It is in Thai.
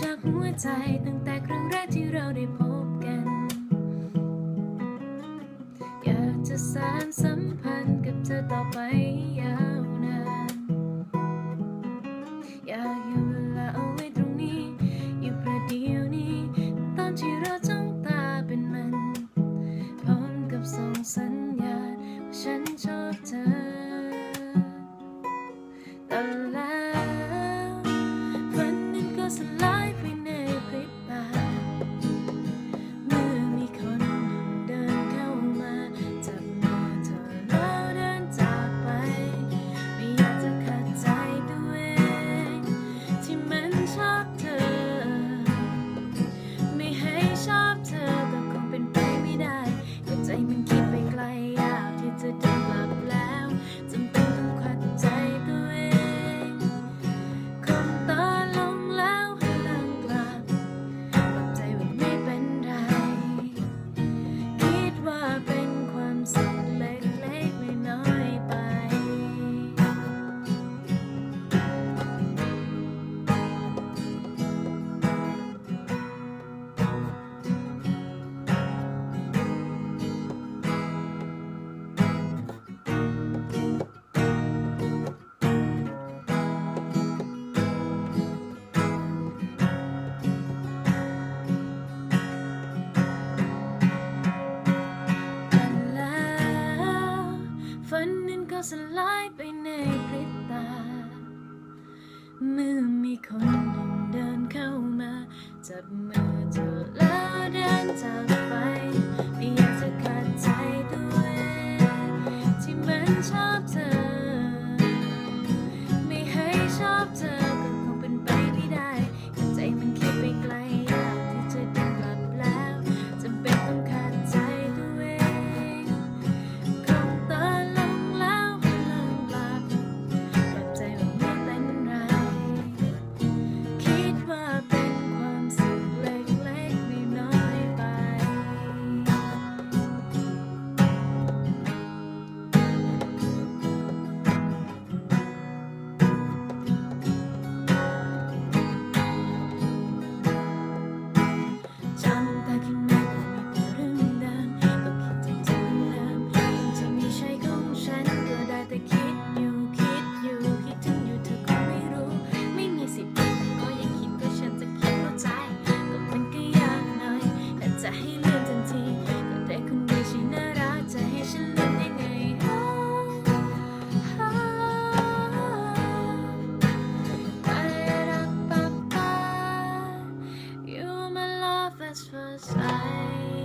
จากหัวใจตั้งแต่ครั้งแรกที่เราได้พบกัน อยากจะสานสัมพันธ์กับเธอต่อไปยาวนานอยากอยู่เวลาเอาไว้ตรงนี้ อยู่ประเดี๋ยวนี้ ตอนที่เราจ้องตาเป็นมัน พร้อมกับส่งสัญญาณว่าฉันชอบเธอตลอด สลายไปในพริบตา เมื่อมีคน love at first I.